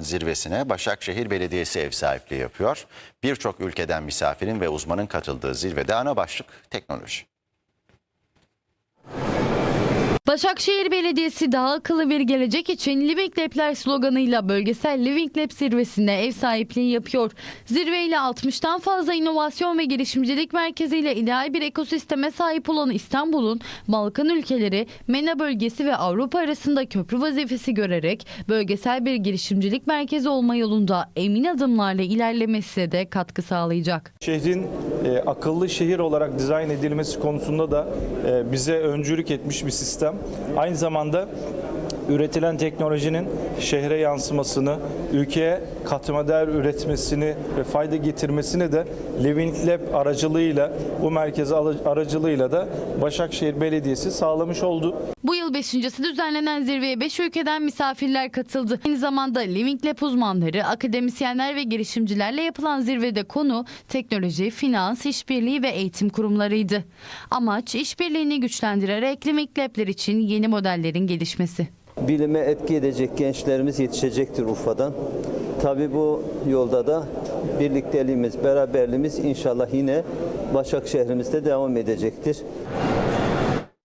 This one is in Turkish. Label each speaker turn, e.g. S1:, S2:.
S1: zirvesine Başakşehir Belediyesi ev sahipliği yapıyor. Birçok ülkeden misafirin ve uzmanın katıldığı zirvede ana başlık teknoloji.
S2: Başakşehir Belediyesi daha akıllı bir gelecek için Living Lab'ler sloganıyla bölgesel Living Lab zirvesine ev sahipliği yapıyor. Zirveyle 60'tan fazla inovasyon ve girişimcilik merkeziyle ideal bir ekosisteme sahip olan İstanbul'un Balkan ülkeleri, MENA bölgesi ve Avrupa arasında köprü vazifesi görerek bölgesel bir girişimcilik merkezi olma yolunda emin adımlarla ilerlemesine de katkı sağlayacak.
S3: Şehrin e, akıllı şehir olarak dizayn edilmesi konusunda da e, bize öncülük etmiş bir sistem. Aynı zamanda üretilen teknolojinin şehre yansımasını, ülkeye katma değer üretmesini ve fayda getirmesini de Living Lab aracılığıyla, bu merkez aracılığıyla da Başakşehir Belediyesi sağlamış oldu.
S2: Bu yıl beşincisi düzenlenen zirveye 5 ülkeden misafirler katıldı. Aynı zamanda Living Lab uzmanları, akademisyenler ve girişimcilerle yapılan zirvede konu teknoloji, finans, işbirliği ve eğitim kurumlarıydı. Amaç işbirliğini güçlendirerek Living Lab'ler için yeni modellerin gelişmesi.
S4: bilime etki edecek gençlerimiz yetişecektir Urfa'dan. Tabii bu yolda da birlikteliğimiz, beraberliğimiz inşallah yine Başakşehir'imizde devam edecektir.